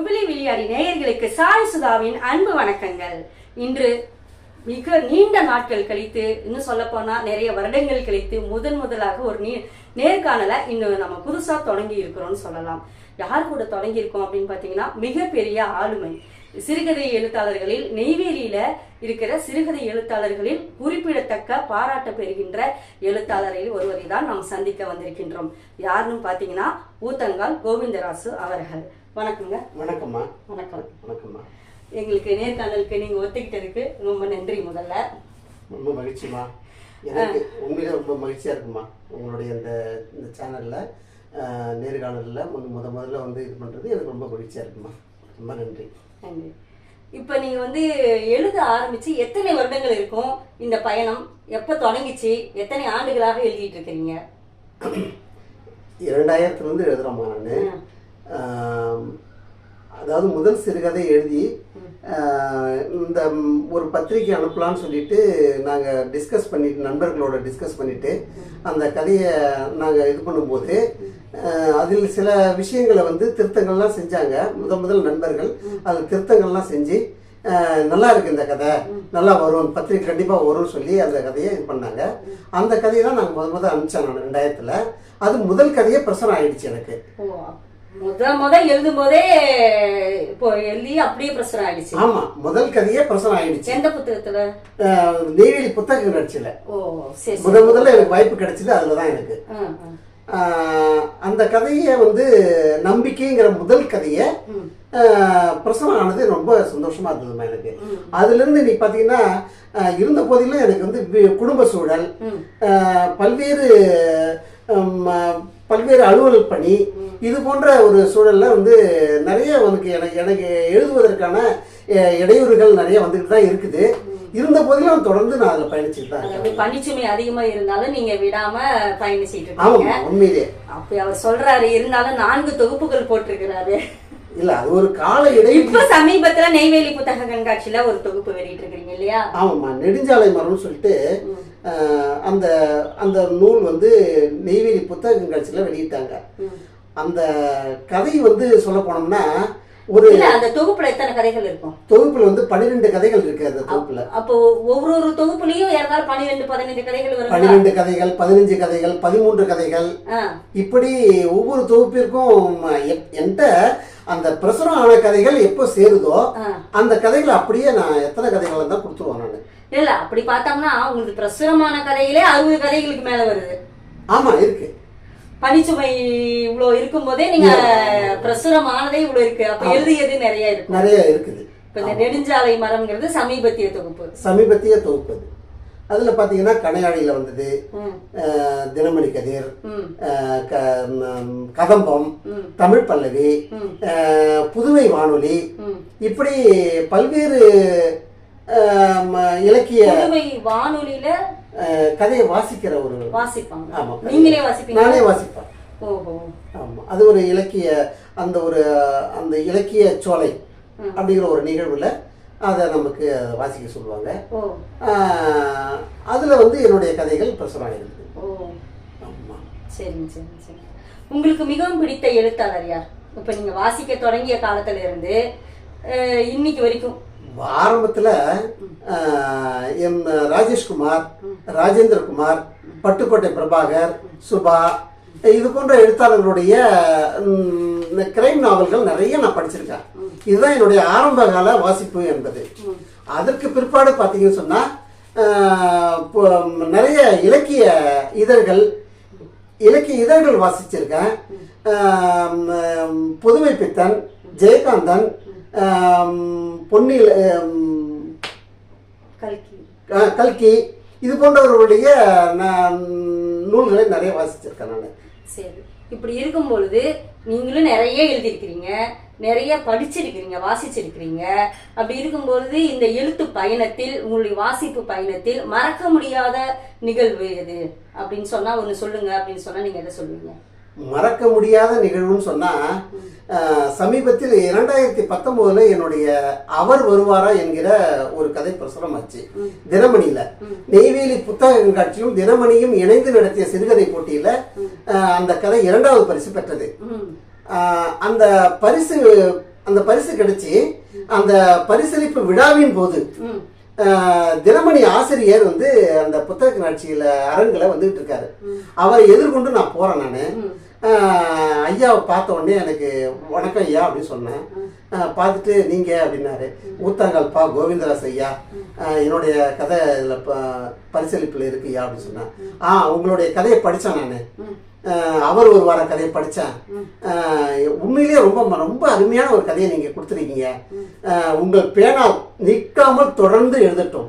விவிலி விளையாடி நேயர்களுக்கு சாய் சுதாவின் அன்பு வணக்கங்கள். இன்று மிக நீண்ட நாட்கள் கழித்து இன்னும் சொல்ல போனா நிறைய வருடங்கள் கழித்து முதன் முதலாக ஒரு நீ நேர்காணலை இன்னும் நம்ம புதுசா தொடங்கி இருக்கிறோம்னு சொல்லலாம். யார் கூட தொடங்கி இருக்கோம் அப்படின்னு பாத்தீங்கன்னா மிகப்பெரிய ஆளுமை. சிறுகதை எழுத்தாளர்களில் நெய்வேலியில இருக்கிற சிறுகதை எழுத்தாளர்களில் குறிப்பிடத்தக்க பாராட்ட பெறுகின்ற எழுத்தாளரில் ஒருவரை தான் நாம் சந்திக்க வந்திருக்கின்றோம். யாருன்னு பாத்தீங்கன்னா ஊத்தங்கால் கோவிந்தராசு அவர்கள். வணக்கங்க வணக்கம்மா. வணக்கம். வணக்கம்மா. எங்களுக்கு நேர்காணலுக்கு நீங்க ஒத்துக்கிட்டதுக்கு ரொம்ப நன்றி முதல்ல. ரொம்ப மகிழ்ச்சிம்மா. எனக்கு உண்மையிலே ரொம்ப மகிழ்ச்சியாக இருக்குமா உங்களுடைய இந்த இந்த சேனலில் நேர்காணலில் முத முத முதல்ல வந்து இது பண்ணுறது எனக்கு ரொம்ப மகிழ்ச்சியாக இருக்குமா ரொம்ப நன்றி. நன்றி. இப்ப நீங்க வந்து எழுத ஆரம்பிச்சு எத்தனை வருடங்கள் இருக்கும் இந்த பயணம்? எப்ப தொடங்கிச்சு? எத்தனை ஆண்டுகளாக எழுதிட்டு இருக்கிறீங்க? இரண்டாயிரத்துலேருந்து எழுதுகிறோம்மா நான். அதாவது முதல் சிறுகதை எழுதி இந்த ஒரு பத்திரிக்கை அனுப்பலாம்னு சொல்லிட்டு நாங்கள் டிஸ்கஸ் பண்ணிட்டு நண்பர்களோட டிஸ்கஸ் பண்ணிட்டு அந்த கதையை நாங்கள் இது பண்ணும்போது அதில் சில விஷயங்களை வந்து திருத்தங்கள்லாம் செஞ்சாங்க. முத முதல் நண்பர்கள் அதில் திருத்தங்கள்லாம் செஞ்சு நல்லா இருக்கு இந்த கதை. நல்லா வரும். பத்திரிக்கை கண்டிப்பாக வரும்னு சொல்லி அந்த கதையை இது பண்ணாங்க. அந்த கதையை தான் நாங்கள் முத முத அனுப்பிச்சோம் நான் ரெண்டாயிரத்தில். அது முதல் கதையே பிரசனம் ஆயிடுச்சு எனக்கு. முத முத எழுதும் போதே இப்போ எழுதி அப்படியே பிரசுரம் ஆயிடுச்சு. ஆமா முதல் கதையே பிரசனம் ஆயிடுச்சு. எந்த புத்தகத்துல? நெய்வேலி புத்தகம் கிடைச்சல ஓ சரி முத முதல்ல எனக்கு வாய்ப்பு கிடைச்சது அதுல தான் எனக்கு அந்த கதையை வந்து நம்பிக்கைங்கிற முதல் கதையை பிரசவம் ஆனது ரொம்ப சந்தோஷமா இருந்ததுமா எனக்கு அதுல இருந்து நீ பாத்தீங்கன்னா ஆஹ் இருந்த போதிலும் எனக்கு வந்து குடும்ப சூழல் பல்வேறு பல்வேறு அலுவல் பணி இது போன்ற ஒரு சூழல்ல வந்து நிறைய உனக்கு எனக்கு எனக்கு எழுதுவதற்கான இடையூறுகள் நிறைய வந்துட்டு தான் இருக்குது. இருந்த போதிலும் தொடர்ந்து நான் அதில் பயணிச்சுட்டு தான் பணிச்சுமை அதிகமா இருந்தாலும் நீங்க விடாம பயணிச்சிட்டு இருக்கீங்க. உண்மையிலே. அப்படி அவர் சொல்றாரு இருந்தாலும் நான்கு தொகுப்புகள் போட்டிருக்கிறாரு. இல்ல அது ஒரு கால இடைவெளி இப்ப சமீபத்துல நெய்வேலி புத்தக கண்காட்சியில ஒரு தொகுப்பு வெளியிட்டு இருக்கீங்க இல்லையா? ஆமாம்மா நெடுஞ்சாலை மரம்னு சொல்லிட்டு அந்த அந்த நூல் வந்து நெய்வேலி புத்தக கண்காட்சியில் வெளியிட்டாங்க. அந்த கதை வந்து சொல்ல போனோம்னா ஒரு அந்த தொகுப்புல எத்தனை கதைகள் இருக்கும்? தொகுப்புல வந்து பன்னிரெண்டு கதைகள் இருக்கு அந்த தொகுப்புல. அப்போ ஒவ்வொரு தொகுப்புலயும் ஏறதாலும் பன்னிரெண்டு பதினைந்து கதைகள் வரும் பன்னிரெண்டு கதைகள் பதினஞ்சு கதைகள் பதிமூன்று கதைகள். இப்படி ஒவ்வொரு தொகுப்பிற்கும் என்கிட்ட அந்த பிரசுரம் ஆன கதைகள் எப்போ சேருதோ அந்த கதைகளை அப்படியே நான் எத்தனை கதைகள் தான் கொடுத்துருவேன் நான். இல்ல அப்படி பார்த்தோம்னா உங்களுக்கு பிரசுரமான கதைகளே அறுபது கதைகளுக்கு மேல வருது. ஆமா இருக்கு. பனிச்சுமை இவ்வளவு இருக்கும் போதே நீங்க பிரசுரமானதே இவ்வளவு இருக்கு. அப்ப எழுதியது நிறைய இருக்கும் நிறைய இருக்குது. இப்ப இந்த நெடுஞ்சாலை மரம்ங்கிறது சமீபத்திய தொகுப்பு. சமீபத்திய தொகுப்பு அதில் பார்த்தீங்கன்னா கனையாழியில் வந்தது. தினமணி கதிர் கதம்பம். தமிழ் பல்லவி புதுவை வானொலி. இப்படி பல்வேறு இலக்கிய வானொலியில கதையை வாசிக்கிற ஒரு வாசிப்பாங்க. ஆமா நீங்களே வாசிப்பீங்க நானே வாசிப்பேன். ஓஹோ. ஆமா அது ஒரு இலக்கிய அந்த ஒரு அந்த இலக்கிய சோலை அப்படிங்கிற ஒரு நிகழ்வுல அதை நமக்கு வாசிக்க சொல்லுவாங்க. அதுல வந்து என்னுடைய கதைகள் பிரசுரம் இருக்குது ஓ. ஆமா. சரிங்க சரிங்க சரி உங்களுக்கு மிகவும் பிடித்த எழுத்தாளர் யார்? இப்ப நீங்க வாசிக்க தொடங்கிய காலத்துல இருந்து இன்னைக்கு வரைக்கும். ஆரம்பத்துல எம் ராஜேஷ்குமார் ராஜேந்திரகுமார் பட்டுக்கோட்டை பிரபாகர் சுபா இது போன்ற எழுத்தாளர்களுடைய கிரைம் நாவல்கள் நிறைய நான் படிச்சிருக்கேன். இதுதான் என்னுடைய ஆரம்ப கால வாசிப்பு என்பது. அதற்கு பிற்பாடு பார்த்தீங்கன்னு சொன்னா ஆஹ், இப்போ நிறைய இலக்கிய இதழ்கள் இலக்கிய இதழ்கள் வாசிச்சிருக்கேன். புதுமை பித்தன் ஜெயகாந்தன் பொன்னில் கல்கி. இது போன்றவர்களுடைய நான் நூல்களை நிறைய வாசிச்சிருக்கேன் நான். சரி. இப்படி இருக்கும் பொழுது நீங்களும் நிறைய எழுதியிருக்கிறீங்க நிறைய படிச்சிருக்கிறீங்க வாசிச்சிருக்கிறீங்க. அப்படி இருக்கும் பொழுது இந்த எழுத்து பயணத்தில் உங்களுடைய வாசிப்பு பயணத்தில் மறக்க முடியாத நிகழ்வு எது? அப்படின்னு சொன்னா ஒன்று சொல்லுங்க அப்படின்னு சொன்னா நீங்க எதை சொல்லுவீங்க? மறக்க முடியாத நிகழ்வுன்னு சொன்னா அஹ், சமீபத்தில் இரண்டாயிரத்தி பத்தொன்பதுல என்னுடைய அவர் வருவாரா என்கிற ஒரு கதை பிரசுரமாச்சு தினமணியில. நெய்வேலி புத்தக கண்காட்சியும் தினமணியும் இணைந்து நடத்திய சிறுகதை போட்டியில அந்த கதை இரண்டாவது பரிசு பெற்றது. அந்த பரிசு அந்த பரிசு கிடைச்சி அந்த பரிசளிப்பு விழாவின் போது தினமணி ஆசிரியர் வந்து அந்த புத்தக காட்சியில அரங்கில் வந்துகிட்டு இருக்காரு. அவரை எதிர்கொண்டு நான் போறேன் நான். ஐயாவை பார்த்த உடனே எனக்கு வணக்கம் ஐயா அப்படின்னு சொன்னேன். பார்த்துட்டு நீங்க அப்படின்னாரு. ஊத்தாங்கல் பா கோவிந்தராஸ் ஐயா என்னுடைய கதை இதில் பரிசளிப்பில் இருக்கு ஐயா அப்படின்னு சொன்னேன். ஆ உங்களுடைய கதையை படித்தேன் நான். அவர் ஒரு வார கதையை படித்தேன் உண்மையிலேயே ரொம்ப ரொம்ப அருமையான ஒரு கதையை நீங்கள் கொடுத்துருக்கீங்க. உங்கள் பேனா நிற்காமல் தொடர்ந்து எழுதட்டும்.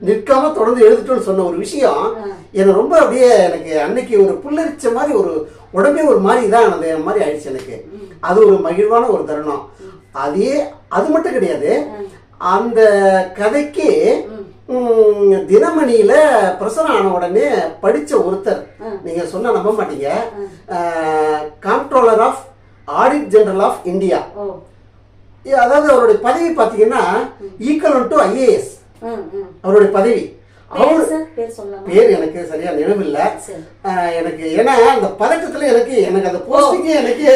நிற்காம தொடர்ந்து எழுதட்டும்னு சொன்ன ஒரு விஷயம் என்னை ரொம்ப அப்படியே எனக்கு அன்னைக்கு ஒரு புல்லரிச்ச மாதிரி ஒரு உடம்பே ஒரு மாதிரி இதான் அந்த மாதிரி ஆயிடுச்சு எனக்கு. அது ஒரு மகிழ்வான ஒரு தருணம். அதே அது மட்டும் கிடையாது. அந்த கதைக்கு தினமணியில பிரசுரம் ஆன உடனே படிச்ச ஒருத்தர். நீங்க சொன்னா நம்ப மாட்டீங்க. Comptroller of audit general of India அதாவது அவருடைய பதவி பார்த்தீங்கன்னா ஈக்குவல் டு ஐஏஎஸ் அவருடைய பதவி. அவர் பேர் எனக்கு சரியா நினைவில்லை. எனக்கு ஏன்னா அந்த பதட்டத்துல எனக்கு எனக்கு அந்த போஸ்டிங்கே எனக்கு.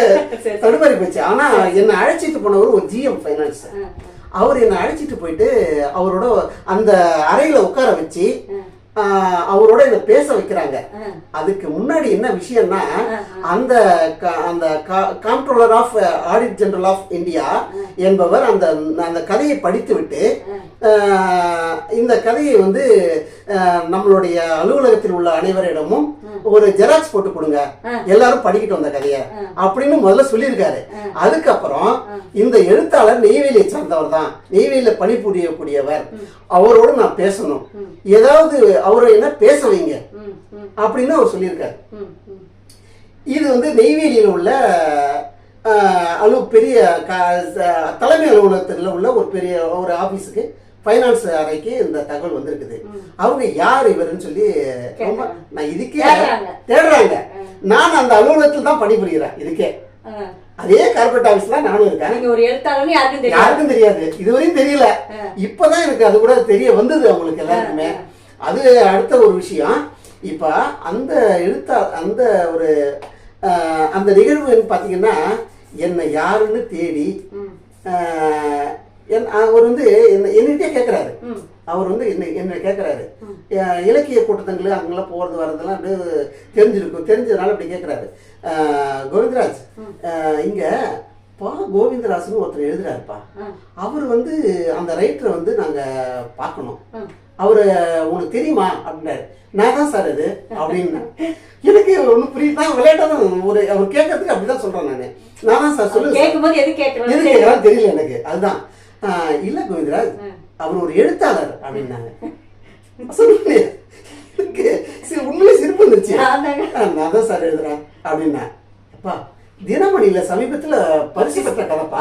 தடுமாறி போச்சு. ஆனா என்னை அழைச்சிட்டு போனவர் ஒரு ஜிஎம் ஃபைனான்ஸ் அவர் என்னை அழைச்சிட்டு போயிட்டு அவரோட அந்த அறையில உட்கார வச்சு அவரோட என்னை பேச வைக்கிறாங்க. அதுக்கு முன்னாடி என்ன விஷயம்னா அந்த அந்த comptroller of audit general of India என்பவர் அந்த அந்த கதையை படித்துவிட்டு ஆஹ், இந்த கதையை வந்து நம்மளுடைய அலுவலகத்தில் உள்ள அனைவரிடமும் ஒரு ஜெராக்ஸ் போட்டு கொடுங்க. எல்லாரும் படிக்கட்டும் அந்த கதையை. அப்படின்னு முதல்ல சொல்லியிருக்காரு. அதுக்கப்புறம் இந்த எழுத்தாளர் நெய்வேலியை சார்ந்தவர் தான். நெய்வேலியில பணிபுரியக்கூடியவர் அவரோட நான் பேசணும். ஏதாவது அவரை என்ன பேச வைங்க. அப்படின்னு அவர் சொல்லியிருக்காரு. இது வந்து நெய்வேலியில் உள்ள அலு பெரிய தலைமை அலுவலகத்தில் உள்ள ஒரு பெரிய ஒரு ஆபீஸுக்கு ஃபைனான்ஸ் அறைக்கு இந்த தகவல் வந்திருக்குது. அவங்க யார் இவருன்னு சொல்லி ரொம்ப நான் இதுக்கே தேடுறாங்க. நான் அந்த அலுவலகத்தில் தான் பணிபுரிகிறேன் இதுக்கே. அதே கார்பரேட் ஆபீஸ்ல நானும் இருக்கேன். ஒரு எழுத்தாளர்னு யாருக்கும் தெரியாது. இதுவரையும் தெரியல. இப்பதான் எனக்கு அது கூட தெரிய வந்தது அவங்களுக்கு எல்லாருக்குமே. அது அடுத்த ஒரு விஷயம். இப்ப அந்த எழுத்தா அந்த ஒரு அந்த நிகழ்வு பாத்தீங்கன்னா என்னை யாருன்னு தேடி என் அவர் வந்து என்ன என்கிட்டே கேட்குறாரு அவர் வந்து என்ன என்ன கேட்குறாரு இலக்கிய கூட்டத்தங்கள் அங்கெல்லாம் போகிறது வர்றதெல்லாம் அப்படியே தெரிஞ்சிருக்கும் தெரிஞ்சதுனால அப்படி கேட்குறாரு கோவிந்தராஜ் இங்க பா. கோவிந்தராஜ்னு ஒருத்தர் எழுதுறாருப்பா. அவர் வந்து அந்த ரைட்டரை வந்து நாங்க பார்க்கணும். அவர் உனக்கு தெரியுமா? அப்படின்னாரு. நான் தான் சார் அது. அப்படின்னு. எனக்கு ஒன்றும் புரியுதா. விளையாட்டா தான் ஒரு அவர் கேட்கறதுக்கு அப்படிதான் சொல்றேன் நான். நான் தான் சார் சார். கேட்கும்போது எது கேட்கறான்னு தெரியல எனக்கு. அதுதான். இல்ல கோவிந்தராஜ் அவர் ஒரு எழுத்தாளர் அப்படின்னாங்க. சரி, உண்மையிலே சிரிப்பு வந்துருச்சு. நான் தான் சார் எழுதுறேன் அப்படின்னா. அப்பா தினமணியில சமீபத்துல பரிசு பெற்ற கதைப்பா.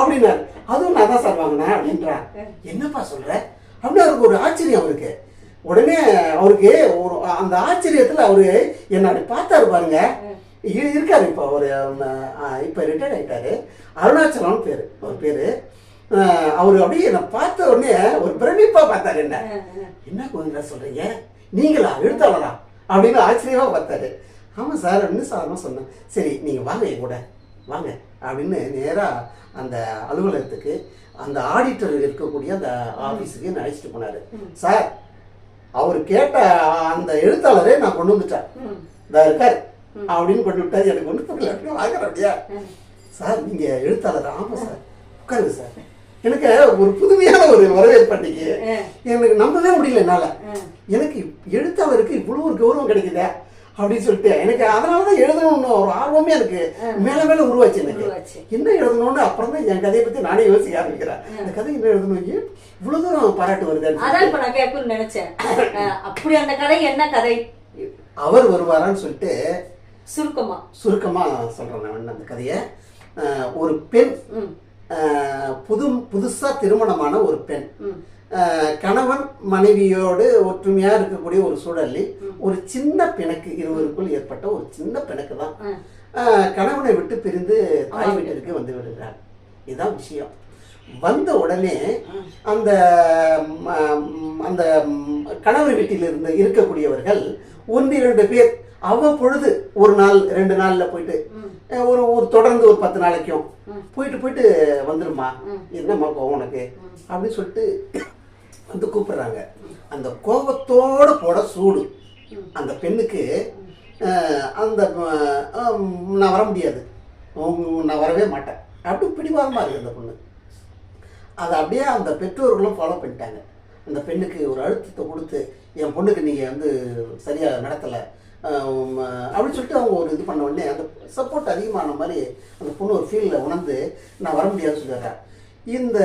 அப்படின்னாரு. அதுவும் நான் தான் சார் வாங்கினேன் அப்படின்றான் என்னப்பா சொல்ற? அப்படின்னு அவருக்கு ஒரு ஆச்சரியம் அவருக்கு. உடனே அவருக்கு ஒரு அந்த ஆச்சரியத்துல அவரு என்ன அப்படி பார்த்தாரு பாருங்க. இருக்காரு இப்போ ஒரு இப்போ ரிட்டையர்ட் ஆயிட்டாரு. அருணாச்சலம் பேரு அவர் பேரு. அவரு அப்படியே என்னை பார்த்த உடனே ஒரு பிரமிப்பா பார்த்தாரு என்ன? என்ன கோவிந்தா சொல்றீங்க? நீங்களா? எழுத்தாளரா? அப்படின்னு ஆச்சரியமா பார்த்தாரு. ஆமா சார் அப்படின்னு சாதாரணமா சொன்னேன். சரி நீங்க வாங்க என் கூட. வாங்க. அப்படின்னு நேரா அந்த அலுவலகத்துக்கு அந்த ஆடிட்டர் இருக்கக்கூடிய அந்த ஆபீஸுக்கு என்ன அழைச்சிட்டு போனாரு. சார் அவர் கேட்ட அந்த எழுத்தாளரே நான் கொண்டு வந்துட்டேன். இதா இருக்கார். அப்படின்னு கொண்டு விட்டாரு. எனக்கு ஒன்று புரியல. அப்படின்னு வாங்குறேன் அப்படியா. சார் நீங்க எழுத்தாளர். ஆமா சார். உட்காருங்க சார். எனக்கு ஒரு புதுமையான ஒரு வரவேற்பு அன்னைக்கு எனக்கு நம்பவே முடியல என்னால. எனக்கு எழுத்தாளருக்கு இவ்வளவு ஒரு கௌரவம் கிடைக்குதே அப்படின்னு சொல்லிட்டு எனக்கு அதனால தான் எழுதணும்னு ஒரு ஆர்வமே எனக்கு மேல மேல உருவாச்சு எனக்கு. என்ன எழுதணும்னு அப்புறம் தான் என் கதையை பத்தி நானே யோசிக்க ஆரம்பிக்கிறேன். இந்த கதை என்ன எழுதணும்? ஏன் இவ்வளவு தூரம் பாராட்டு வருது அதான் இப்ப நான் கேட்கணும்னு நினைச்சேன். அப்படி அந்த கதை என்ன கதை? அவர் வருவாரான்னு சொல்லிட்டு சுருக்கமா. சுருக்கமா சொல்றேன் நான் அந்த கதையை. ஒரு பெண் புது புதுசா திருமணமான ஒரு பெண். கணவன் மனைவியோடு ஒற்றுமையா இருக்கக்கூடிய ஒரு சூழலில் ஒரு சின்ன பிணக்கு இருவருக்குள் ஏற்பட்ட ஒரு சின்ன பிணக்கு தான். கணவனை விட்டு பிரிந்து தாய் வீட்டிற்கு வந்து விடுகிறார். இதுதான் விஷயம். வந்த உடனே அந்த அந்த கணவர் வீட்டில் இருந்து இருக்கக்கூடியவர்கள் ஒன்று இரண்டு பேர் அவ்வப்பொழுது ஒரு நாள் ரெண்டு நாள்ல போயிட்டு ஒரு ஒரு தொடர்ந்து ஒரு பத்து நாளைக்கும். போயிட்டு போயிட்டு வந்துருமா. என்னம்மா கோவம் உனக்கு? அப்படின்னு சொல்லிட்டு வந்து கூப்பிடுறாங்க. அந்த கோபத்தோட போட சூடு. அந்த பெண்ணுக்கு அந்த நான் வர முடியாது. நான் வரவே மாட்டேன். அப்படி பிடிவாதமாக இருக்குது அந்த பொண்ணு. அதை அப்படியே அந்த பெற்றோர்களும் ஃபாலோ பண்ணிட்டாங்க. அந்த பெண்ணுக்கு ஒரு அழுத்தத்தை கொடுத்து என் பொண்ணுக்கு நீங்கள் வந்து சரியாக நடத்தலை. அப்படின்னு சொல்லிட்டு அவங்க ஒரு இது பண்ண உடனே அந்த சப்போர்ட் அதிகமான மாதிரி அந்த பொண்ணு ஒரு ஃபீல்டில் உணர்ந்து நான் வர முடியாதுன்னு சொல்லிடுறேன் இந்த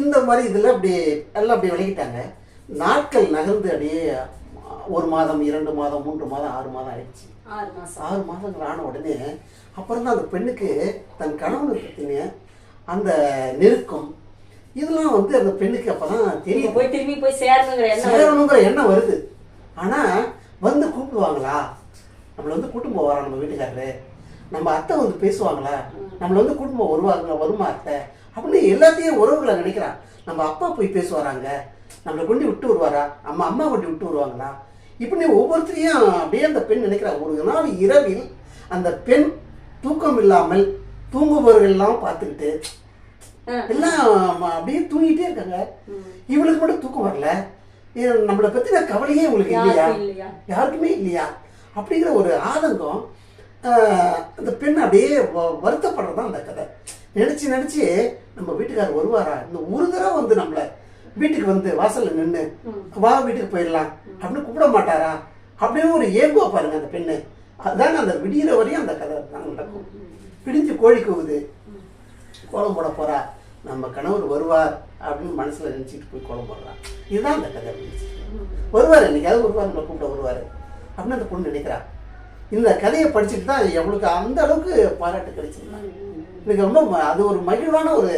இந்த மாதிரி இதில் அப்படி எல்லாம் அப்படி விலகிட்டாங்க. நாட்கள் நகர்ந்து அப்படியே ஒரு மாதம் இரண்டு மாதம் மூன்று மாதம் ஆறு மாதம் ஆயிடுச்சு. ஆறு மாதங்கள் ஆன உடனே அப்புறம் தான் அந்த பெண்ணுக்கு தன் கணவனை பற்றின அந்த நெருக்கம் இதெல்லாம் வந்து அந்த பெண்ணுக்கு அப்பதான் நீங்க தெரியும் போய் திரும்பி போய் சேரணுங்கிற. சேரணுங்கிற எண்ணம் வருது. ஆனா வந்து கூப்பிடுவாங்களா? நம்மள வந்து கூட்டும் போவாரா நம்ம வீட்டுக்காரரு. நம்ம அத்தை வந்து பேசுவாங்களா? நம்மள வந்து கூட்டும் வருவாங்க வருமா அத்தை? அப்படின்னு எல்லாத்தையும் உறவுகளை நினைக்கிறான். நம்ம அப்பா போய் பேசுவாராங்க. நம்மளை கொண்டு விட்டு வருவாரா? அம்மா அம்மா கொண்டு விட்டு வருவாங்களா? இப்படி ஒவ்வொருத்தரையும் அப்படியே அந்த பெண் நினைக்கிறா. ஒரு நாள் இரவில் அந்த பெண் தூக்கம் இல்லாமல் தூங்குபவர்கள் எல்லாம் பார்த்துக்கிட்டு. எல்லாம் அப்படியே தூங்கிட்டே இருக்காங்க. இவளுக்கு மட்டும் தூக்கம் வரல. நம்மளை பத்தின கவலையே உங்களுக்கு இல்லையா? யாருக்குமே இல்லையா? அப்படிங்கிற ஒரு ஆதங்கம் அந்த பெண் அப்படியே வருத்தப்படுறது தான் அந்த கதை. நினைச்சு நினைச்சு நம்ம வீட்டுக்காரர் வருவாரா? இந்த ஒரு தடவை வந்து நம்மள வீட்டுக்கு வந்து வாசல்ல நின்று வா வீட்டுக்கு போயிடலாம் அப்படின்னு கூப்பிட மாட்டாரா? அப்படின்னு ஒரு ஏங்குவா பாருங்க அந்த பெண்ணு. அதுதாங்க அந்த விடியிற வரையும் அந்த கதை தான் நடக்கும். பிடிஞ்சு கோழி கூவுது. கோலம் போட போறா. நம்ம கணவர் வருவார் அப்படின்னு மனசுல நினைச்சிட்டு போய் கோலம் போடுறான் இதுதான் அந்த கதை வருவார் என்னைக்காவது வருவார் நம்மளை கூப்பிட வருவார். அப்படின்னு அந்த பொண்ணு நினைக்கிறா இந்த கதையை படிச்சுட்டு தான் எவளுக்கு அந்த அளவுக்கு பாராட்டு கிடைச்சிருந்தா எனக்கு ரொம்ப அது ஒரு மகிழ்வான ஒரு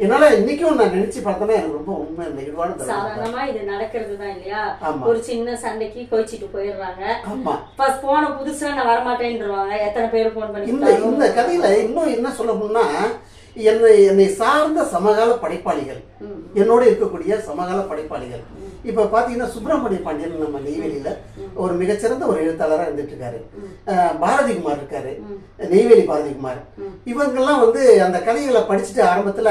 என்னால இன்னைக்கும் நான் நினைச்சு பார்த்தேன்னா எனக்கு ரொம்ப உண்மை தான். சாதாரணமா இது நடக்கிறது தான் இல்லையா. ஒரு சின்ன சண்டைக்கு கோச்சிட்டு போயிடுறாங்க. ஆமா. ஃபர்ஸ்ட் போன புதுசுல நான் வரமாட்டேன்ருவாங்க. எத்தனை பேர் போன் பண்ணி இந்த இந்த கதையில இன்னும் என்ன சொல்லணும்னா என்னை என்னை சார்ந்த சமகால படைப்பாளிகள். என்னோட இருக்கக்கூடிய சமகால படைப்பாளிகள் இப்ப பாத்தீங்கன்னா சுப்பிரமணிய பாண்டியன் நம்ம நெய்வேலியில ஒரு மிகச்சிறந்த ஒரு எழுத்தாளராக இருந்துட்டு இருக்காரு பாரதிகுமார் இருக்காரு. நெய்வேலி பாரதிகுமார். இவங்கெல்லாம் வந்து அந்த கதைகளை படிச்சுட்டு ஆரம்பத்துல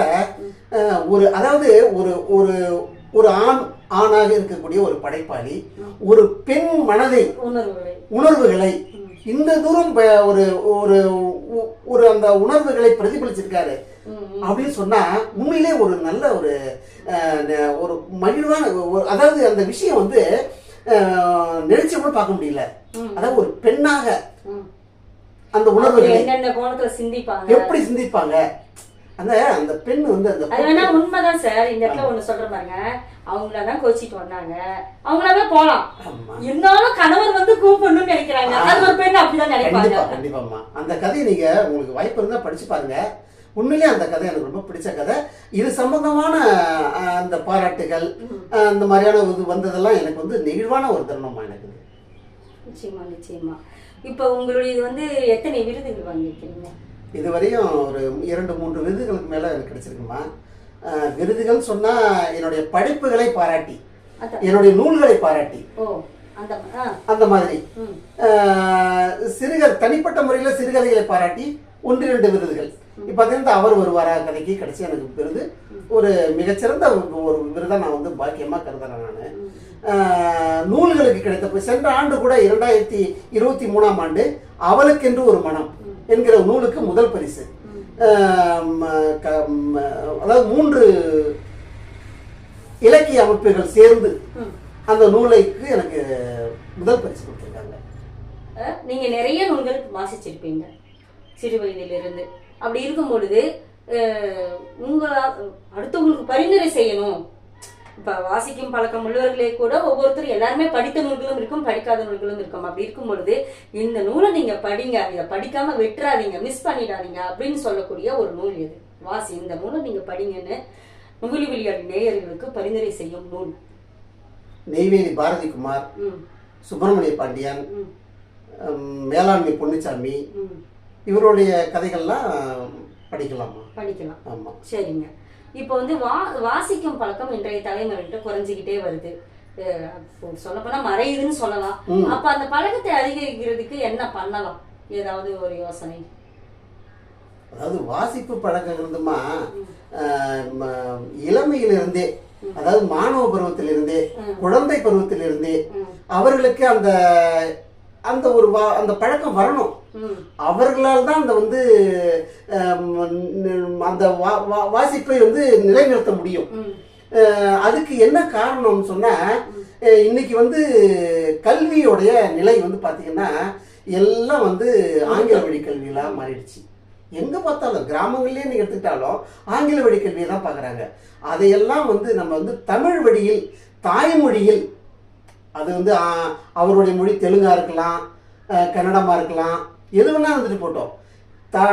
ஒரு அதாவது ஒரு ஒரு ஒரு ஆண் ஆணாக இருக்கக்கூடிய ஒரு படைப்பாளி ஒரு பெண் மனதை உணர்வுகளை. இந்த தூரம் ஒரு ஒரு அந்த உணர்வுகளை பிரதிபலிச்சிருக்காரு. அப்படின்னு சொன்னா உண்மையிலே ஒரு நல்ல ஒரு ஒரு மகிழ்வான அதாவது அந்த விஷயம் வந்து நினைச்சு கூட பார்க்க முடியல. அதாவது ஒரு பெண்ணாக. அந்த உணர்வுகளை என்னென்ன கோணத்துல சிந்திப்பாங்க? எப்படி சிந்திப்பாங்க? அந்த அந்த பெண் வந்து அந்த அது வேணா உண்மைதான் சார். இந்த இடத்துல ஒண்ணு சொல்ற பாருங்க. அவங்களதான் கோச்சிட்டு வந்தாங்க. அவங்களாவே போலாம். இருந்தாலும் கணவர் வந்து கூப்பிடணும்னு நினைக்கிறாங்க. அது ஒரு பெண் அப்படிதான் நினைப்பாங்க. கண்டிப்பா கண்டிப்பாம்மா. அந்த கதையை நீங்க உங்களுக்கு வாய்ப்பு இருந்தா படிச்சு பாருங்க. உண்மையிலேயே அந்த கதை எனக்கு ரொம்ப பிடிச்ச கதை. இது சம்பந்தமான அந்த பாராட்டுகள் அந்த மாதிரியான இது வந்ததெல்லாம் எனக்கு வந்து நெகிழ்வான ஒரு தருணமா எனக்கு. நிச்சயமா நிச்சயமா. இப்ப உங்களுடைய இது வந்து எத்தனை விருதுகள் வாங்கியிருக்கீங்க? இதுவரையும் ஒரு இரண்டு மூன்று விருதுகளுக்கு மேல எனக்கு கிடைச்சிருக்குமா? விருதுகள் சொன்னா என்னுடைய படைப்புகளை பாராட்டி. என்னுடைய நூல்களை பாராட்டி. ஓ அந்த மாதிரி. சிறுகதை தனிப்பட்ட முறையில் சிறுகதைகளை பாராட்டி ஒன்று இரண்டு விருதுகள். இப்போ பார்த்தீங்கன்னா அவர் வருவாரா கதைக்கு கிடைச்சி எனக்கு விருது ஒரு மிகச்சிறந்த ஒரு விருதை நான் வந்து பாக்கியமாக கருதுறேன் நான். நூல்களுக்கு கிடைத்த சென்ற ஆண்டு கூட இரண்டாயிரத்தி இருபத்தி மூணாம் ஆண்டு அவளுக்கென்று ஒரு மனம் என்கிற நூலுக்கு முதல் பரிசு. அதாவது மூன்று இலக்கிய அமைப்புகள் சேர்ந்து. அந்த நூலைக்கு எனக்கு முதல் பரிசு கொடுத்துருக்காங்க. அஹ், நீங்க நிறைய நூல்கள் வாசிச்சிருப்பீங்க. சிறு வயதிலிருந்து. அப்படி இருக்கும் பொழுது உங்களா அடுத்தவங்களுக்கு பரிந்துரை செய்யணும். இப்ப வாசிக்கும் பழக்கம் உள்ளவர்களே கூட ஒவ்வொருத்தரும் எல்லாருமே படித்த நூல்களும் இருக்கும் படிக்காத நூல்களும் இருக்கும். அப்படி இருக்கும் பொழுது இந்த நூலை நீங்க படிங்க இதை படிக்காம விட்டுறாதீங்க மிஸ் பண்ணிடாதீங்க அப்படின்னு சொல்லக்கூடிய ஒரு நூல் எது வாசி இந்த நூலை நீங்க படிங்கன்னு முகிலி விளையாட்டு நேயர்களுக்கு பரிந்துரை செய்யும் நூல். நெய்வேலி பாரதிகுமார் ம். சுப்பிரமணிய பாண்டியன் மேலாண்மை பொன்னுச்சாமி இவருடைய கதைகள்லாம் படிக்கலாமா? படிக்கலாம். ஆமாம் சரிங்க. இப்போ வந்து வா வாசிக்கும் பழக்கம் இன்றைய தலைமுறைகிட்ட குறைஞ்சிக்கிட்டே வருது. சொல்ல போனா மறையுதுன்னு சொல்லலாம். அப்ப அந்த பழக்கத்தை அதிகரிக்கிறதுக்கு என்ன பண்ணலாம்? ஏதாவது ஒரு யோசனை. அதாவது வாசிப்பு பழக்கம் இருந்துமா இளமையிலிருந்தே அதாவது மாணவ பருவத்திலிருந்தே குழந்தை பருவத்திலிருந்தே. அவர்களுக்கு அந்த அந்த ஒரு வா அந்த பழக்கம் வரணும். அவர்களால் தான் அந்த வந்து அந்த வாசிப்பை வந்து நிலைநிறுத்த முடியும். அதுக்கு என்ன காரணம்னு சொன்னா அஹ், இன்னைக்கு வந்து கல்வியோடைய நிலை வந்து பாத்தீங்கன்னா எல்லாம் வந்து ஆங்கில வழி கல்வியெல்லாம் மாறிடுச்சு. எங்க பார்த்தாலும் கிராமங்கள்லயே நீங்க எடுத்துக்கிட்டாலும் ஆங்கில வழி கல்வியை தான் பார்க்கறாங்க அதையெல்லாம் வந்து நம்ம வந்து தமிழ் வழியில் தாய்மொழியில் அது வந்து அவருடைய மொழி தெலுங்கா இருக்கலாம் அஹ், கன்னடமா இருக்கலாம் எது வேணால் வந்துட்டு போட்டோம். தா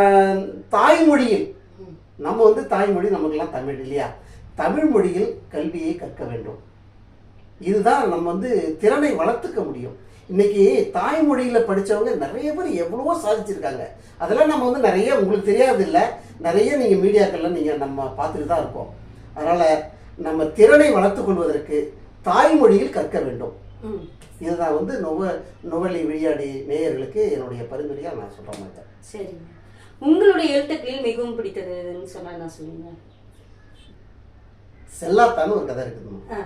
தாய்மொழியில். நம்ம வந்து தாய்மொழி நமக்கெல்லாம் தமிழ் இல்லையா? தமிழ் மொழியில் கல்வியை கற்க வேண்டும். இதுதான் நம்ம வந்து திறனை வளர்த்துக்க முடியும். இன்னைக்கு தாய்மொழியில் படிச்சவங்க நிறைய பேர் எவ்வளவோ சாதிச்சிருக்காங்க. அதெல்லாம் நம்ம வந்து நிறைய உங்களுக்கு தெரியாது இல்லை நிறைய நீங்கள் மீடியாக்கள்லாம் நீங்கள் நம்ம பார்த்துட்டு தான் இருக்கோம். அதனால் நம்ம திறனை வளர்த்து கொள்வதற்கு தாய்மொழியில் கற்க வேண்டும். ம். இதுதான் வந்து நுவ நுவலி விளையாடி நேயர்களுக்கு என்னுடைய பரிந்துரையா நான் சொல்ல மாட்டேன் சரிங்க. உங்களுடைய எழுத்துக்களில் மிகவும் பிடித்ததுன்னு சொன்னா என்ன சொல்லுங்க. செல்லாத்தான்னு ஒரு கதை இருக்குதுமா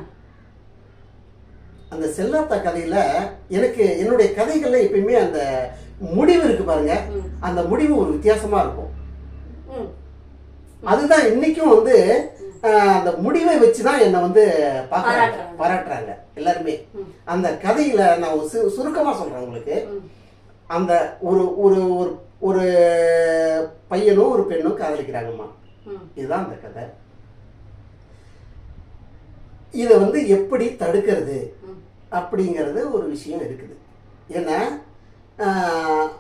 அந்த செல்லாத்தா கதையில எனக்கு என்னுடைய கதைகள்ல எப்பயுமே அந்த முடிவு இருக்கு பாருங்க. அந்த முடிவு ஒரு வித்தியாசமா இருக்கும். அதுதான் இன்னைக்கும் வந்து அந்த முடிவை வச்சுதான் என்னை வந்து பார்க்கறாங்க பாராட்டுறாங்க. எல்லாருமே. அந்த கதையில நான் சு- சுருக்கமா சொல்றேன் உங்களுக்கு. அந்த ஒரு ஒரு ஒரு ஒரு பையனும் ஒரு பெண்ணும் காதலிக்கிறாங்கம்மா. இதுதான் அந்த கதை. இதை வந்து எப்படி தடுக்கிறது அப்படிங்கிறது ஒரு விஷயம் இருக்குது. ஏன்னா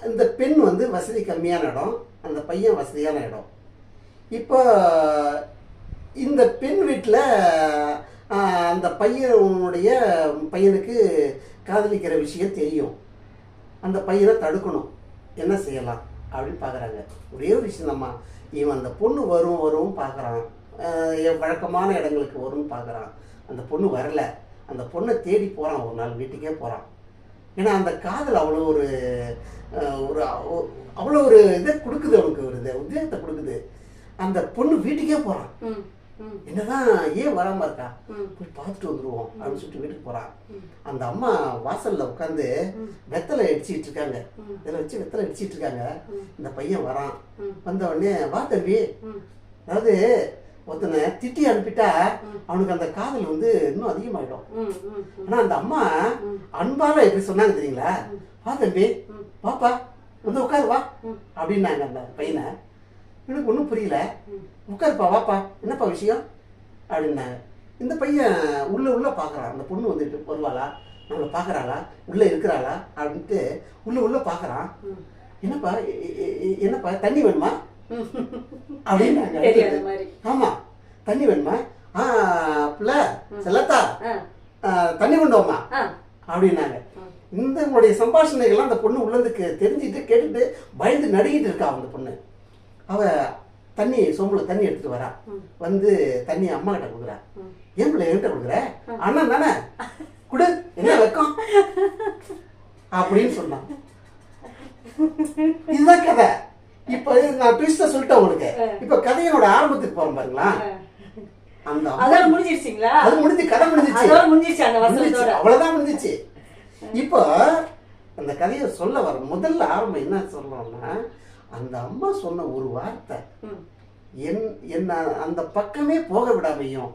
இந்த பெண் வந்து வசதி கம்மியான இடம் அந்த பையன் வசதியான இடம். இப்போ இந்த பெண் வீட்டில் அந்த பையனுடைய பையனுக்கு காதலிக்கிற விஷயம் தெரியும். அந்த பையனை தடுக்கணும். என்ன செய்யலாம்? அப்படின்னு பார்க்குறாங்க ஒரே ஒரு விஷயம் தான்மா. இவன் அந்த பொண்ணு வரும் வரும் பார்க்குறான் என் வழக்கமான இடங்களுக்கு வரும்னு பார்க்குறான் அந்த பொண்ணு வரல. அந்த பொண்ணை தேடி போகிறான் ஒரு நாள் வீட்டுக்கே போகிறான் ஏன்னா அந்த காதல் அவ்வளோ ஒரு ஒரு அவ்வளோ ஒரு இதை கொடுக்குது அவனுக்கு. ஒரு இதை உத்வேகத்தை கொடுக்குது. அந்த பொண்ணு வீட்டுக்கே போகிறான் என்னதான் ஏன் வராம இருக்கா போய் பார்த்துட்டு வந்துருவோம் அப்படின்னு சொல்லிட்டு வீட்டுக்கு போறான். அந்த அம்மா வாசல்ல உட்காந்து. வெத்தலை அடிச்சிட்டு இருக்காங்க. இதில் வச்சு வெத்தலை அடிச்சிட்டு இருக்காங்க. இந்த பையன் வரான். வந்த உடனே வா தம்பி அதாவது ஒருத்தனை திட்டி அனுப்பிட்டா. அவனுக்கு அந்த காதல் வந்து இன்னும் அதிகமாயிடும் ஆனா அந்த அம்மா. அன்பால எப்படி சொன்னாங்க தெரியுங்களா வா தம்பி. வாப்பா வந்து உட்காரு வா. அப்படின்னாங்க அந்த பையனை எனக்கு ஒன்றும் புரியல. உட்காருப்பா வாப்பா. என்னப்பா விஷயம்? அப்படின்னாங்க இந்த பையன் உள்ள உள்ள பார்க்கறான் அந்த பொண்ணு வந்துட்டு வருவாளா? நம்மளை பார்க்கறாளா உள்ள இருக்கிறாளா? அப்படின்ட்டு உள்ள உள்ள பார்க்கறான். என்னப்பா என்னப்பா? தண்ணி வேணுமா? அப்படின்னாங்க தெரியாத மாதிரி. ஆமா. தண்ணி வேணுமா? ஆ பிள்ளை செல்லத்தா தண்ணி கொண்டு வாம்மா. ஆ. அப்படின்னாங்க. இந்த உங்களுடைய சம்பாஷணைகள்லாம் அந்த பொண்ணு உள்ளதுக்கு தெரிஞ்சுட்டு கேட்டுட்டு பயந்து நடுங்கிட்டு இருக்கா அந்த பொண்ணு. அவ தண்ணி சொம்புல தண்ணி எடுத்துட்டு வரா. வந்து தண்ணி அம்மா கிட்ட கொடுக்குறா. ஏன் பிள்ளை என்கிட்ட கொடுக்குற? அண்ணன் தானே? குடு என்ன வெக்கம்? அப்படின்னு சொன்னான். இதுதான் கதை. இப்ப நான் ட்விஸ்ட சொல்லிட்டேன் உங்களுக்கு. இப்ப கதையோட ஆரம்பத்துக்கு போறோம் பாருங்களா. அந்த அதோட முடிஞ்சிருச்சுங்களா அது முடிஞ்சு கதை முடிஞ்சிச்சு. அதோட முடிஞ்சிருச்சு அந்த. வசனத்தோட. அவ்வளவுதான் முடிஞ்சிச்சு. இப்போ அந்த கதையை சொல்ல வர முதல்ல ஆரம்பம் என்ன சொல்லணும்னா அந்த அம்மா சொன்ன ஒரு வார்த்தை. என் என்ன அந்த பக்கமே போக விடாமையும்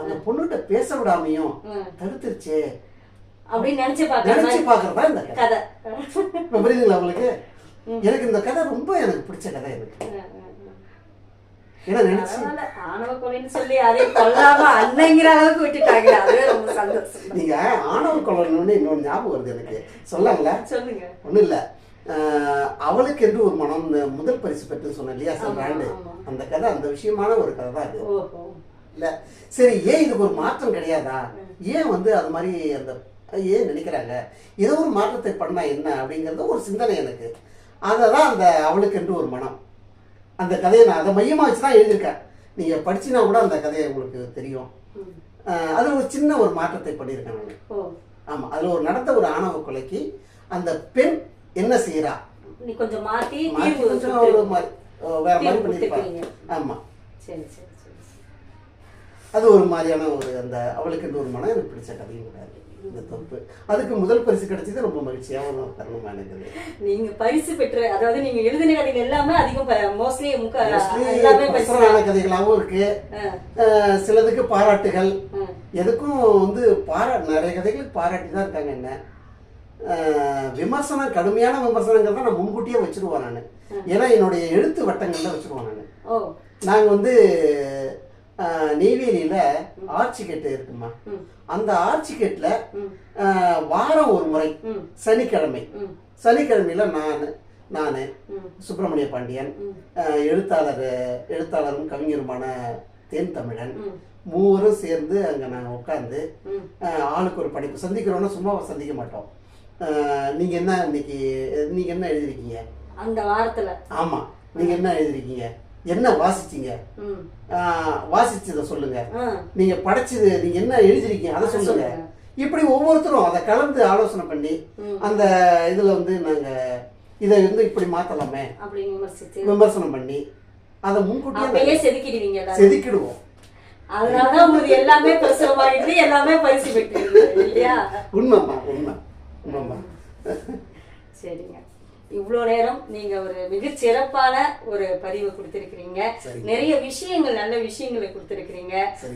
அந்த பொண்ணுகிட்ட பேச விடாமையும். தடுத்துருச்சே. அப்படின்னு நினைச்சு நினைச்சு பாக்குறதா இந்த கதை? இப்ப புரியுதுங்களா உங்களுக்கு? எனக்கு இந்த கதை ரொம்ப எனக்கு பிடிச்ச கதை எனக்கு. ஆணவ கொலைன்னு சொல்லி அதை கொல்லாம அன்னைங்கிற அளவுக்கு விட்டுட்டாங்க. அதுவே ரொம்ப சந்தோஷம். நீங்க ஆணவ கொள்ளணும்னு இன்னொன்று ஞாபகம் வருது எனக்கு. சொல்லாங்களா சொல்லுங்க. ஒன்றும் இல்லை. அவளுக்கு என்று ஒரு மனம் முதல் பரிசு பெற்று சொன்னேன் இல்லையா ஆமா. அந்த கதை அந்த விஷயமான ஒரு கதை தான் ஓஹோ. இல்ல சரி ஏன் இதுக்கு ஒரு மாற்றம் கிடையாதா? ஏன் வந்து அது மாதிரி அந்த ஏன் நினைக்கிறாங்க? ஏதோ ஒரு மாற்றத்தை பண்ணா என்ன அப்படிங்கிறது ஒரு சிந்தனை எனக்கு. அதை தான் அந்த அவளுக்கு என்று ஒரு மனம். அந்த கதையை நான் அதை மையமாக வச்சு தான் எழுதியிருக்கேன். நீங்கள் படிச்சினா கூட அந்த கதையை உங்களுக்கு தெரியும். அதுல ஒரு சின்ன ஒரு மாற்றத்தை பண்ணியிருக்கேன். நான் ஓ. ஆமா அதுல ஒரு நடந்த ஒரு ஆணவ கொலைக்கு அந்த பெண் என்ன செய்யறா நீ கொஞ்சம் மாத்தி தீர்வு கொஞ்சம் ஒரு மாதிரி வேற மாதிரி கொடுத்துருக்கீங்க. ஆமா. சரி சரி. அது ஒரு மாதிரியான ஒரு அந்த அவளுக்கு ஒரு மனம் எனக்கு பிடிச்ச கதையும் கூட அது, இந்த தொகுப்பு அதுக்கு முதல் பரிசு கிடைச்சது ரொம்ப மகிழ்ச்சியான ஒரு தருணமா இருக்குது. நீங்க பரிசு பெற்ற அதாவது நீங்க எழுதின கதைகள் எல்லாமே அதிகம் மோஸ்ட்லி முக்க Mostly எல்லாமே பரிசு. பர்சனலான கதைகளாகவும் இருக்கு. சிலதுக்கு பாராட்டுகள். எதுக்கும் வந்து பாரா நிறைய கதைகளுக்கு பாராட்டி தான் இருக்காங்க என்ன. விமர்சனம் கடுமையான விமர்சனங்கள் தான் நான் முன்கூட்டியே வச்சிருவேன் நான். ஏன்னா என்னுடைய எழுத்து வட்டங்கள்ல வச்சிருவேன் நான். நாங்கள் வந்து நெய்வேலியில ஆர்ச்சிகேட் இருக்குமா? அந்த ஆர்ச்சிகேட்ல வாரம் ஒரு முறை சனிக்கிழமை. சனிக்கிழமையில நான் நான் சுப்பிரமணிய பாண்டியன் எழுத்தாளர் எழுத்தாளரும் கவிஞருமான தேன் தமிழன் மூவரும் சேர்ந்து அங்கே நாங்கள் உட்காந்து ஆளுக்கு ஒரு படிப்பு. சந்திக்கிறோன்னா சும்மா சந்திக்க மாட்டோம். அஹ், நீங்க என்ன இன்னைக்கு நீங்க என்ன எழுதிருக்கீங்க? அந்த வாரத்துல. ஆமா நீங்க என்ன எழுதிருக்கீங்க? என்ன வாசிச்சீங்க? வாசிச்சதை சொல்லுங்க. நீங்க படைச்சது நீங்க என்ன எழுதிருக்கீங்க? அதை சொல்லுங்க. இப்படி ஒவ்வொருத்தரும் அதை கலந்து ஆலோசனை பண்ணி. அந்த இதுல வந்து நாங்க இதை வந்து இப்படி மாத்தலாமே விமர்சனம் பண்ணி அதை முன்கூட்டியே செதுக்கிடுவீங்க. செதுக்கிடுவோம். அதனாலதான் உங்களுக்கு எல்லாமே பிரசுரமாயிடுது எல்லாமே பரிசு பெற்று இல்லையா? உண்மைம்மா உண்மை. சரிங்க. இவ்வளோ நேரம் நீங்க ஒரு மிகச் சிறப்பான ஒரு பதிவு கொடுத்திருக்கிறீங்க. நிறைய விஷயங்கள் நல்ல விஷயங்களை கொடுத்திருக்கிறீங்க.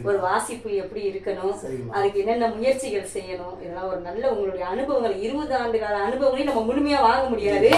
ஒரு வாசிப்பு எப்படி இருக்கணும். அதுக்கு என்னென்ன முயற்சிகள் செய்யணும் இதெல்லாம் ஒரு நல்ல உங்களுடைய அனுபவங்கள். இருபது ஆண்டு கால அனுபவங்களையும் நம்ம முழுமையா வாங்க முடியாது.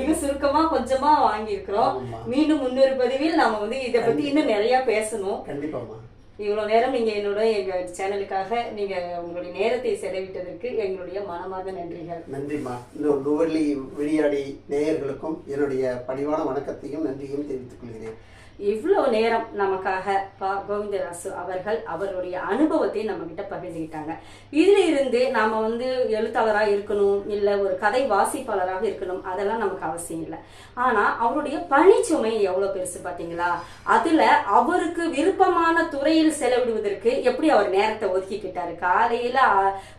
மிக சுருக்கமா கொஞ்சமா வாங்கியிருக்கிறோம். மீண்டும் இன்னொரு பதிவில் நாம வந்து இதை பத்தி இன்னும் நிறைய பேசணும். கண்டிப்பாம்மா. இவ்வளவு நேரம் நீங்கள் என்னோட எங்க சேனலுக்காக நீங்கள் உங்களுடைய நேரத்தை செலவிட்டதற்கு எங்களுடைய மனமார்ந்த நன்றிகள். நன்றிம்மா. இந்த நுவர்லி விளையாடி நேயர்களுக்கும் என்னுடைய பணிவான வணக்கத்தையும் நன்றியும் தெரிவித்துக் கொள்கிறேன். இவ்வளோ நேரம் நமக்காக பா கோவிந்தராசு அவர்கள் அவருடைய அனுபவத்தை நம்ம கிட்ட பகிர்ந்துக்கிட்டாங்க இதுல இருந்து நாம வந்து எழுத்தாளராக இருக்கணும் இல்லை ஒரு கதை வாசிப்பாளராக இருக்கணும் அதெல்லாம் நமக்கு அவசியம் இல்லை. ஆனா அவருடைய பணிச்சுமை எவ்வளோ பெருசு பார்த்தீங்களா அதுல அவருக்கு விருப்பமான துறையில் செலவிடுவதற்கு எப்படி அவர் நேரத்தை ஒதுக்கிக்கிட்டாரு? காலையில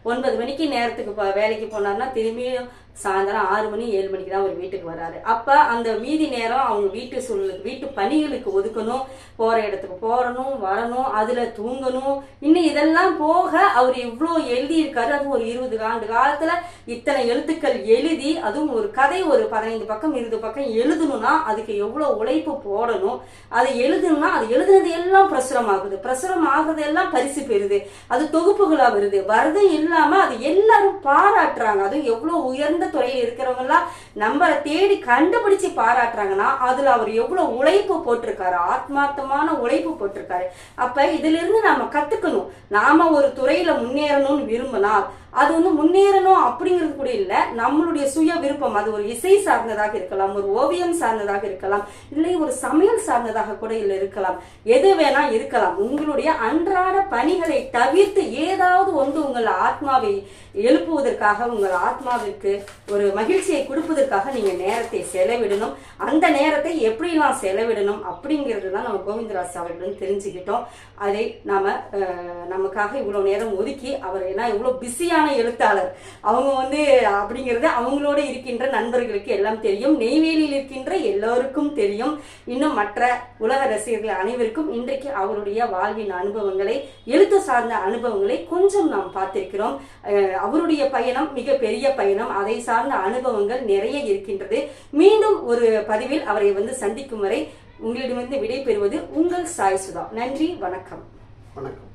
ஒன்பது மணிக்கு நேரத்துக்கு வேலைக்கு போனார்னா திரும்பியும் சாயந்தரம் ஆறு மணி ஏழு மணிக்கு தான் அவர் வீட்டுக்கு வராரு. அப்போ அந்த மீதி நேரம் அவங்க வீட்டு சூழலுக்கு வீட்டு பணிகளுக்கு ஒதுக்கணும் போகிற இடத்துக்கு போகிறணும் வரணும் அதில் தூங்கணும். இன்னும் இதெல்லாம் போக அவர் இவ்வளோ எழுதியிருக்காரு. அதுவும் ஒரு இருபது ஆண்டு காலத்தில் இத்தனை எழுத்துக்கள் எழுதி அதுவும் ஒரு கதை ஒரு பதினைந்து பக்கம் இருபது பக்கம் எழுதணும்னா அதுக்கு எவ்வளோ உழைப்பு போடணும். அதை எழுதணும்னா அது எழுதுனது எல்லாம் பிரசுரம் ஆகுது பிரசுரம் ஆகுறது எல்லாம் பரிசு பெறுது. அது தொகுப்புகளாக வருது. வரதும் இல்லாமல் அது எல்லாரும் பாராட்டுறாங்க. அதுவும் எவ்வளோ உயர்ந்த துறையில் இருக்கிறவங்க எல்லாம் நம்மளை தேடி கண்டுபிடிச்சு பாராட்டுறாங்கன்னா அதுல அவர் எவ்வளவு உழைப்பு போட்டிருக்காரு ஆத்மார்த்தமான உழைப்பு போட்டிருக்காரு. அப்ப இதுல இருந்து நாம கத்துக்கணும். நாம ஒரு துறையில முன்னேறணும்னு விரும்பினால் அது வந்து முன்னேறணும் அப்படிங்கிறது கூட இல்லை. நம்மளுடைய சுய விருப்பம் அது ஒரு இசை சார்ந்ததாக இருக்கலாம் ஒரு ஓவியம் சார்ந்ததாக இருக்கலாம் இல்லை ஒரு சமையல் சார்ந்ததாக கூட இல்லை இருக்கலாம். எது வேணா இருக்கலாம். உங்களுடைய அன்றாட பணிகளை தவிர்த்து ஏதாவது ஒன்று உங்கள் ஆத்மாவை எழுப்புவதற்காக உங்கள் ஆத்மாவிற்கு ஒரு மகிழ்ச்சியை கொடுப்பதற்காக நீங்க நேரத்தை செலவிடணும். அந்த நேரத்தை எப்படிலாம் செலவிடணும் அப்படிங்கிறது தான் நம்ம கோவிந்தராஜ் அவர்களும் தெரிஞ்சுக்கிட்டோம். அதை நாம நமக்காக இவ்வளவு நேரம் ஒதுக்கி அவர் ஏன்னா இவ்வளவு பிஸியான எழுத்தாளர். அவங்க வந்து அப்படிங்கிறது அவங்களோட இருக்கின்ற நண்பர்களுக்கு எல்லாம் தெரியும். நெய்வேலியில் இருக்கின்ற எல்லோருக்கும் தெரியும். இன்னும் மற்ற உலக ரசிகர்கள் அனைவருக்கும் இன்றைக்கு அவருடைய வாழ்வின் அனுபவங்களை எழுத்து சார்ந்த அனுபவங்களை கொஞ்சம் நாம் பார்த்திருக்கிறோம். அவருடைய பயணம் மிக பெரிய பயணம். அதை சார்ந்த அனுபவங்கள் நிறைய இருக்கின்றது. மீண்டும் ஒரு பதிவில் அவரை வந்து சந்திக்கும் வரை உங்களிடமிருந்து விடைபெறுவது உங்கள் சாய் சுதா. நன்றி வணக்கம். வணக்கம்.